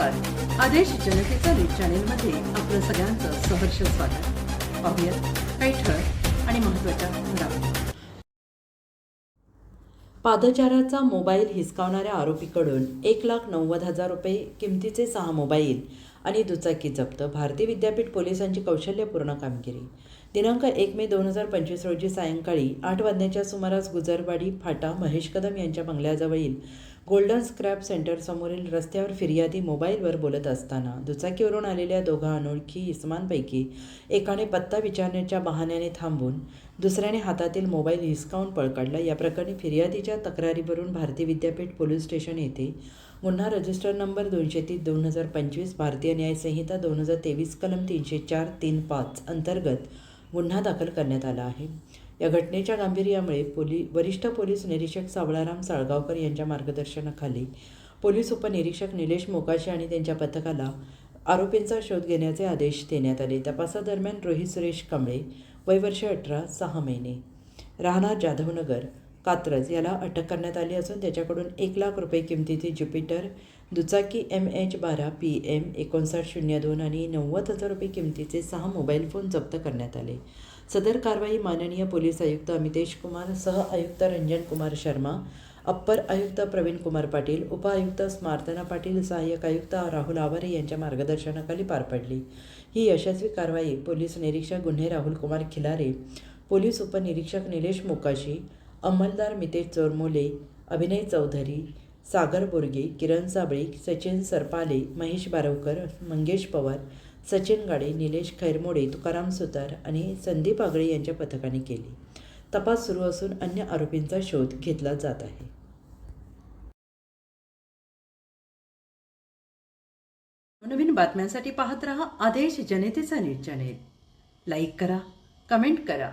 आदेश जनतेचा न्यूज चॅनेलमध्ये आपलं सगळ्यांचं सहर्ष स्वागत. पाहूयात काही ठळक आणि महत्त्वाच्या घडामोडी. पादचाराचा मोबाईल हिसकावणाऱ्या आरोपीकडून एक लाख नव्वद हजार रुपये किमतीचे सहा मोबाईल आणि दुचाकी जप्त भारतीय विद्यापीठ पोलिसांची कौशल्यपूर्ण कामगिरी. दिनांक एक मे दोन हजार पंचवीस रोजी सायंकाळी आठ वाजण्याच्या सुमारास गुजरवाडी फाटा महेश कदम यांच्या बंगल्याजवळील गोल्डन स्क्रॅप सेंटरसमोरील रस्त्यावर फिर्यादी मोबाईलवर बोलत असताना दुचाकीवरून आलेल्या दोघा अनोळखी इसमांपैकी एकाने पत्ता विचारण्याच्या बहाण्याने थांबून दुसऱ्याने हातातील मोबाईल हिसकावून पळकाडला. या प्रकरणी फिर्यादीच्या तक्रारीवरून भारतीय विद्यापीठ पोलीस स्टेशन येथे गुन्हा रजिस्टर नंबर दोनशे तीस दोन हजार पंचवीस भारतीय न्यायसंहिता दोन हजार तेवीस कलम तीनशे चार तीन पाच अंतर्गत गुन्हा दाखल करण्यात आला आहे. या घटनेच्या गांभीर्यामुळे पोली वरिष्ठ पोलीस निरीक्षक सावळाराम साळगावकर यांच्या मार्गदर्शनाखाली पोलीस उपनिरीक्षक निलेश मोकाशी आणि त्यांच्या पथकाला आरोपींचा शोध घेण्याचे आदेश देण्यात आले. तपासादरम्यान रोहित सुरेश कांबळे वय वर्ष अठरा सहा महिने. राहणार जाधवनगर कात्रज याला अटक करण्यात आली असून त्याच्याकडून एक लाख रुपये किमतीची ज्युपिटर दुचाकी एम एच बारा पी एम एकोणसाठ शून्य दोन आणि नव्वद हजार रुपये किमतीचे सहा मोबाईल फोन जप्त करण्यात आले. सदर कारवाई माननीय पोलीस आयुक्त अमितेश कुमार सह आयुक्त रंजन कुमार शर्मा अप्पर आयुक्त प्रवीण कुमार पाटील उपआयुक्त स्मार्तना पाटील सहाय्यक आयुक्त राहुल आवारे यांच्या मार्गदर्शनाखाली पार पडली. ही यशस्वी कारवाई पोलीस निरीक्षक गुन्हे राहुल कुमार खिलारे पोलीस उपनिरीक्षक निलेश मोकाशी अंमलदार मितेश चोरमोले अभिनय चौधरी सागर बोरगे किरण साबळे सचिन सरपाले महेश बारवकर मंगेश पवार सचिन गाडे निलेश खैरमोडे तुकाराम सुतार आणि संदीप आगळे यांच्या पथकाने केली. तपास सुरू असून अन्य आरोपींचा शोध घेतला जात आहे. नवीन बातम्यांसाठी पाहत रहा आदेश जनतेचा न्यूज चॅनेल. लाईक करा कमेंट करा.